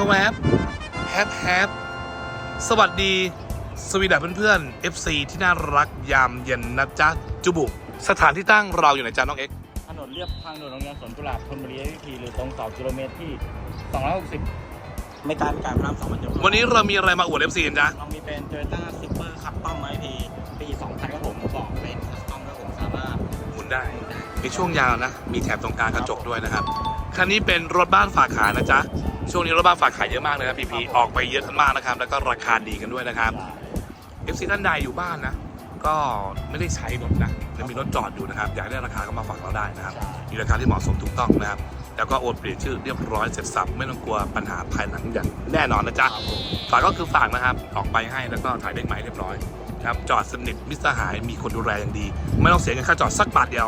ชวบแฮปแฮปสวัสดี สวีดัสเพื่อนๆ FC ที่น่ารักยามเย็นนะจ๊ะ จุบุ สถานที่ตั้งเราอยู่ไหนจ๊ะน้องเอ็กซ์ถนนเรียบทางด่วนโรงเรียนสวนกุหลาบธนบุรีเอพีหรือตรง2กิโลเมตรที่ 260 ไม่การการพระรามสองบรรจุวันนี้เรามีอะไรมาอวด FC กันจ๊ะเรามีเป็น Toyota Super Custom IP ปี2000ครับผมบอกเป็น Custom ครับผมสามารถหมุนได้ในช่วงยาวนะ มีแถบตรงกลางกระจกด้วยนะครับ คันนี้เป็นรถบ้านฝากขายนะจ๊ะ ช่วงนี้รถบ้านฝากขายเยอะมากเลยนะพีพีออกไปเยอะกันมากนะครับ แล้วก็ราคาดีกันด้วยนะครับ FC ท่านใดอยู่บ้านนะ ก็ไม่ได้ใช้รถนะแล้วมีรถจอดอยู่นะครับ อยากได้ราคาก็มาฝากเราได้นะครับมีราคาที่เหมาะสมถูกต้องนะครับ แล้วก็โอนเปลี่ยนชื่อเรียบร้อยเสร็จสับไม่ต้องกลัวปัญหาภายหลังอย่างแน่นอนนะจ๊ะฝากก็คือฝากนะครับ ออกไปให้แล้วก็ถ่ายเลขหมายเรียบร้อยครับจอดสนิทมิตรสหายมีคนดูแลอย่างดี ไม่ต้องเสียเงินค่าจอดสักบาทเดียว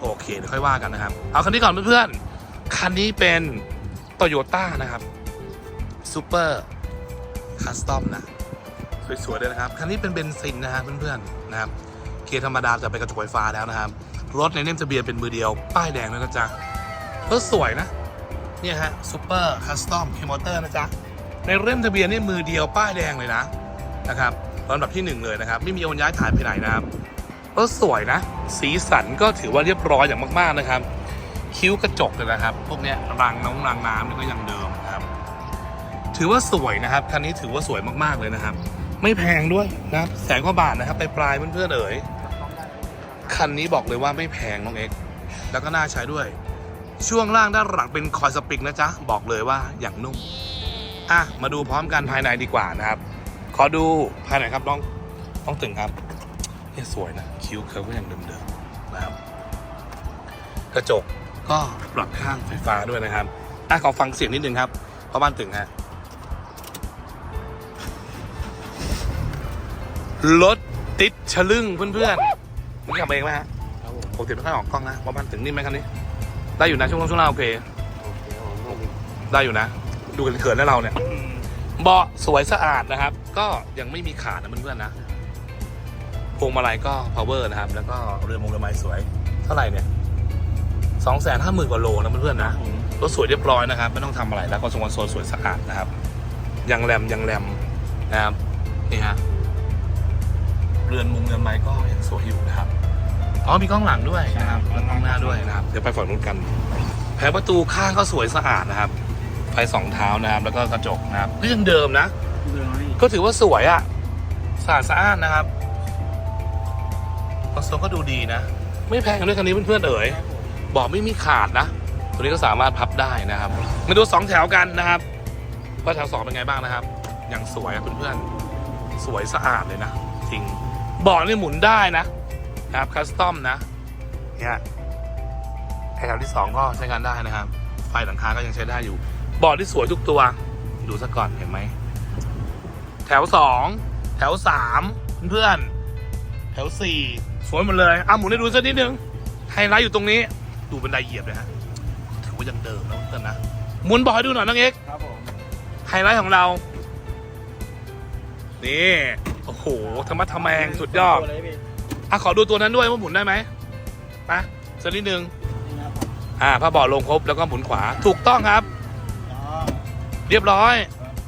โอเคเดี๋ยวค่อยว่ากันนะครับ เอาคันนี้ก่อนเพื่อนๆคันนี้เป็น โตโยต้านะครับซูเปอร์คัสตอมนะสวยๆเลยนะครับ คันนี้เป็นเบนซินนะฮะเพื่อนๆนะครับเกียร์ธรรมดาจะไปนกระจกไฟฟ้าแล้วนะครับ รถในเล่มทะเบียนเป็นมือเดียว ป้ายแดงด้วยนะจ๊ะรถสวยนะเนี่ยฮะซูเปอร์คัสตอมเคมอเตอร์นะจ๊ะในเล่มทะเบียนนี่มือเดียวป้ายแดงเลยนะนะครับลำดับที่หนึ่งเลยนะครับ ไม่มีโอนย้ายถ่ายไปไหนนะครับรถสวยนะ สีสันก็ถือว่าเรียบร้อยอย่างมากๆนะครับ คิ้วกระจกเลยนะครับ พวกนี้รางน้องรางน้ำนี่ก็ยังเดิมครับ ถือว่าสวยนะครับคันนี้ถือว่าสวยมากๆเลยนะครับ ไม่แพงด้วยนะแสนกว่าบาทนะครับไปปลายเพื่อนๆเอ๋ยคันนี้บอกเลยว่าไม่แพงน้องเอ็กแล้วก็น่าใช้ด้วย ช่วงล่างด้านหลังเป็นคอยสปริงนะจ๊ะบอกเลยว่าอย่างนุ่มอะมาดูพร้อมกันภายในดีกว่านะครับ ขอดูภายในครับน้องน้องตึงครับเนี่ยสวยนะคิ้วเคิร์ฟก็ยังเดิมๆนะครับกระจก ก็ปรับข้างไฟฟ้าด้วยนะครับอะขอฟังเสียงนิดนึงครับเพราะบ้านตึงฮะรถติดฉลึ่งเพื่อนๆมึงขับเองไหมฮะครับผมปกติไม่ค่อยออกกล้องนะเพราะบ้านตึงนิ่มไหมคันนี้ ได้อยู่นะช่วงช่วงล่างโอเค ได้อยู่นะ ดูกันเขินๆแล้วเราเนี่ยเบาะสวยสะอาดนะครับ ก็ยังไม่มีขาดนะเพื่อนๆนะพวงมาลัยก็ power นะครับ แล้วก็เรือมงเรือไม้สวย เท่าไหร่เนี่ย สองแสนห้าหมื่นกว่าโลนะเพื่อนๆนะรถสวยเรียบร้อยนะครับไม่ต้องทำอะไรแล้วก็ทรงคอนโซลสวยสะอาดนะครับยังแรมยังแรมนะครับนี่ฮะเรือนมุงเรือนไม้ก็ยังสวยอยู่นะครับอ๋อมีกล้องหลังด้วยนะครับแล้วกล้องหน้าด้วยนะครับเดี๋ยวไปฝั่งนู้นกัน แผงประตูข้างก็สวยสะอาดนะครับไฟสองเท้านะครับแล้วก็กระจกนะครับก็ยังเดิมนะก็ถือว่าสวยอะสะอาดสะอ้านนะครับคอนโซลก็ดูดีนะ ไม่แพงด้วยคันนี้เพื่อนๆเอ๋ยเบอกไม่มีขาดนะ ตัวนี้ก็สามารถพับได้นะครับ มาดูสองแถวกันนะครับว่าแถวสองเป็นไงบ้างนะครับ อย่างสวยเพื่อนๆ สวยสะอาดเลยนะจริงเบาะนี่หมุนได้นะนะครับคัสตอมนะเนี่ยแถวที่สองก็ใช้งานได้นะครับ ไฟหลังคาก็ยังใช้ได้อยู่เบาะที่สวยทุกตัว ดูซะก่อนเห็นไหม แถวสองแถวสามเพื่อนๆแถวสี่สวยหมดเลยอะหมุนให้ดูสักนิดนึงไฮไลท์อยู่ตรงนี้ ดูบันไดเหยียบเลยฮะถือว่ายังเดิมนะเพื่อนๆนะหมุนบอกให้ดูหน่อยน้องเอ็กซ์ครับผมไฮไลท์ของเรานี่โอ้โหธรรมะทแมงสุดยอดตัวเลยพี่อะขอดูตัวนั้นด้วยว่าหมุนได้ไหมไปสักนิดนึงนี่นะครับอ่าผ้าเบาะลงครบแล้วก็หมุนขวาถูกต้องครับอ๋อเรียบร้อย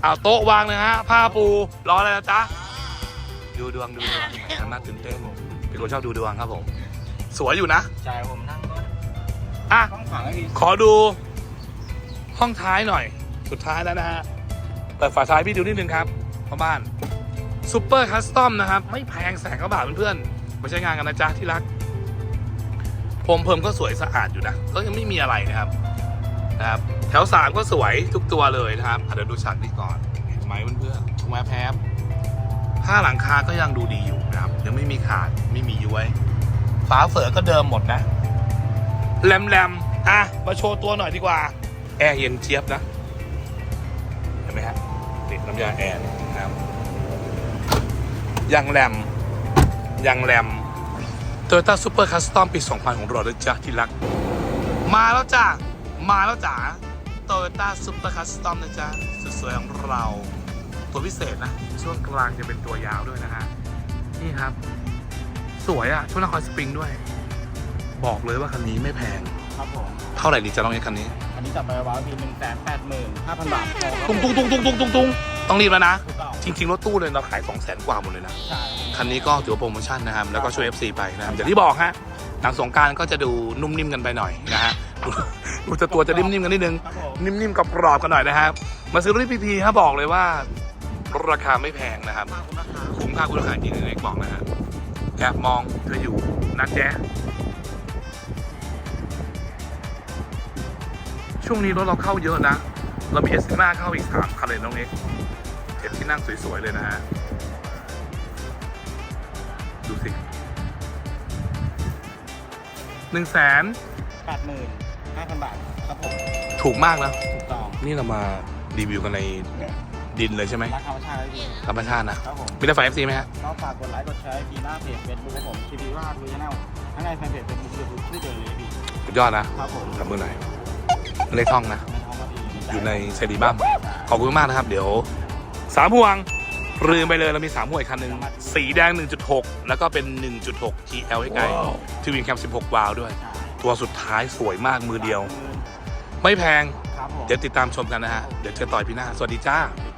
เอาโต๊ะวางนะฮะผ้าปูรออะไรนะจ๊ะดูดวงดูดวงทำหน้าตื่นเต้นเป็นคนชอบดูดวงครับผม สวยอยู่นะใช่ผมนั่งก็ อะ ต้องขังให้พี่ขอดูห้องท้ายหน่อย สุดท้ายแล้วนะฮะเปิดฝาท้ายพี่ดูนิดนึงครับพ่อบ้านซูเปอร์คัสตอมนะครับ ไม่แพงแสนกว่าบาทเพื่อนๆมาใช้งานกันนะจ๊ะที่รัก ผมเพิ่มก็สวยสะอาดอยู่นะ ก็ยังไม่มีอะไรนะครับนะครับ แถวสามก็สวยทุกตัวเลยนะครับอะเดี๋ยวดูฉากนี้ก่อนเห็นไหมเพื่อนๆถูกไหมแพบผ้าหลังคาก็ยังดูดีอยู่นะครับ ยังไม่มีขาดไม่มีย้วย ฝาเฝอก็เดิมหมดนะ แรมแรมๆอะ มาโชว์ตัวหน่อยดีกว่า แอร์เย็นเจี๊ยบนะ เห็นไหมฮะติดน้ำยาแอร์นะครับยังแรมยังแรม Toyota Super Custom ปี 2000 ของเราเลยจ้ะที่รัก มาแล้วจ้ะมาแล้วจ้ะ Toyota Super Custom นะจ๊ะสุดสวยของเรา ตัวพิเศษนะ ช่วงกลางจะเป็นตัวยาวด้วยนะฮะ นี่ครับ สวยอะช่วงนครสปริงด้วย บอกเลยว่าคันนี้ไม่แพง ครับผม เท่าไหร่ดีจะลองไอ้คันนี้ อันนนี้จับไปวาวพีหนึ่งแสนแปดหมื่นห้าพันบาทพอครับตุ้งตุ้งตุ้งตุ้งตุ้งตุ้งตุ้งต้องรีบแล้วนะ ถูกต้องจริง ๆ รถตู้เลยเราขาย2 0 0 0 0 0กว่าหมดเลยนะ ใช่ คันนี้ก็ถือว่าโปรโมชั่นนะครับ แล้วก็ช่วย FC ไปนะครับอย่างที่บอกฮะหลังสงกรารก็จะดูนุ่มนิ่มกันไปหน่อยนะฮะดูดูจะตัวจะนิ่มๆกันนิดนึง ครับผม นิ่มๆกับกรอบๆกันหน่อยนะครับ มาซื้อรถที่พีพีถ้าบอกเลยว่าราคาไม่แพงนะครับมากคุณราคาคุ้มค่าคุณราคาจริงๆเอกบอกนะฮะแอบมองเธออยู่นะแจ๊ะ ช่วงนี้รถเราเข้าเยอะนะ เรามีเอสติมาเข้าอีกสามคันเลยน้องเอ็กเห็นที่นั่งสวยๆเลยนะฮะ ดูสิหนึ่งแสนแปดหมื่นห้าพันบาทครับผม ถูกมากนะ ถูกต้อง นี่เรามารีวิวกันในดินเลยใช่ไหมราคาประชาชนพี่ ธรรมชาตินะ ครับผม มีได้ไฟเอฟซีไหมฮะก็ฝากกดไลค์ กดแชร์พีหน้าเพจเฟซบุ๊กครับผมทีวีว่าดูชาแนลทั้งในแฟนเพจเฟซบุ๊กยูทูบชื่อเดียวเลยพี่สุดยอดนะ ครับผมกับมือหน่อย เลขท่องนะในท้องก็ดีอยู่ในเซรีบัมขอบคุณมากนะครับ เดี๋ยวสามพวงลืมไปเลยเรามีสามพวงอีกคันหนึ่งสีแดง 1.6 แล้วก็เป็น 1.6 TL ให้ไกลทวินแคม 16 วาล์วด้วย ตัวสุดท้ายสวยมากมือเดียว ไม่แพงครับผมเดี๋ยวติดตามชมกันนะฮะ เดี๋ยวเจอต่อยพี่หน้า สวัสดีจ้าสวัสดี